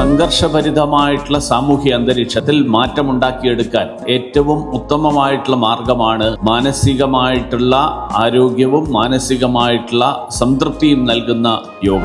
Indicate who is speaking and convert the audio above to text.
Speaker 1: സംഘർഷഭരിതമായിട്ടുള്ള സാമൂഹ്യ അന്തരീക്ഷത്തിൽ മാറ്റമുണ്ടാക്കിയെടുക്കാൻ ഏറ്റവും ഉത്തമമായിട്ടുള്ള മാർഗമാണ് മാനസികമായിട്ടുള്ള ആരോഗ്യവും മാനസികമായിട്ടുള്ള സംതൃപ്തിയും നൽകുന്ന യോഗ.